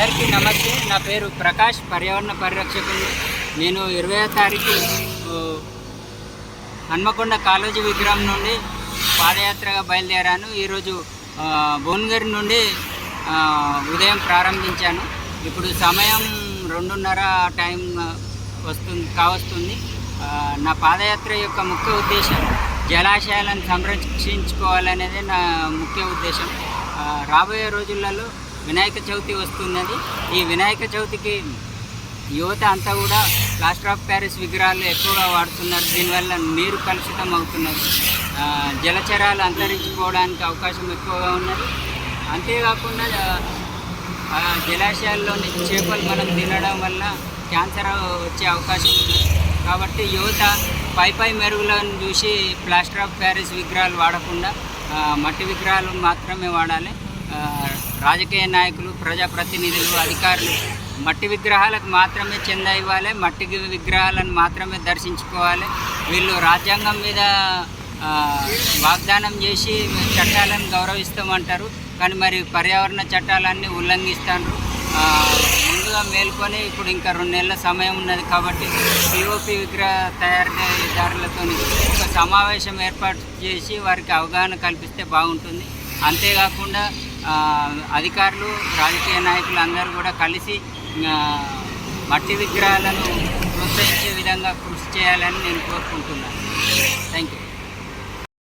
అందరికీ నమస్తే. నా పేరు ప్రకాష్ పర్యావరణ పరిరక్షకులు. నేను ఇరవై తారీఖు హన్మకొండ కాలేజీ విగ్రహం నుండి పాదయాత్రగా బయలుదేరాను. ఈరోజు భువనగిరి నుండి ఉదయం ప్రారంభించాను. ఇప్పుడు సమయం రెండున్నర టైం వస్తుంది కావస్తుంది. నా పాదయాత్ర యొక్క ముఖ్య ఉద్దేశం జలాశయాలను సంరక్షించుకోవాలనేదే నా ముఖ్య ఉద్దేశం. రాబోయే రోజులలో వినాయక చవితి వస్తున్నది. ఈ వినాయక చవితికి యువత అంతా కూడా ప్లాస్టర్ ఆఫ్ ప్యారిస్ విగ్రహాలు ఎక్కువగా వాడుతున్నారు. దీనివల్ల నీరు కలుషితం అవుతున్నది. జలచరాలు అంతరించిపోవడానికి అవకాశం ఎక్కువగా ఉన్నది. అంతేకాకుండా జలాశయాల్లోని చేపలు మనం తినడం వల్ల క్యాన్సర్ వచ్చే అవకాశం ఉంది కాబట్టి యువత పై పై మెరుగులను చూసి ప్లాస్టర్ ఆఫ్ ప్యారిస్ విగ్రహాలు వాడకుండా మట్టి విగ్రహాలు మాత్రమే వాడాలి. రాజకీయ నాయకులు ప్రజాప్రతినిధులు అధికారులు మట్టి విగ్రహాలకు మాత్రమే చెంద ఇవ్వాలి. మట్టి విగ్రహాలను మాత్రమే దర్శించుకోవాలి. వీళ్ళు రాజ్యాంగం మీద వాగ్దానం చేసి చట్టాలను గౌరవిస్తామంటారు. కానీ మరి పర్యావరణ చట్టాలన్నీ ఉల్లంఘిస్తారు ముందుగా మేల్కొని ఇప్పుడు ఇంకా రెండు నెలల సమయం ఉన్నది కాబట్టి పిఓపి విగ్రహ తయారీదారులతో ఒక సమావేశం ఏర్పాటు చేసి వారికి అవగాహన కల్పిస్తే బాగుంటుంది. అంతేకాకుండా అధికారులు రాజకీయ నాయకులు అందరూ కూడా కలిసి మట్టి విగ్రహాలను ప్రోత్సహించే విధంగా కృషి చేయాలని నేను కోరుకుంటున్నాను. Thank you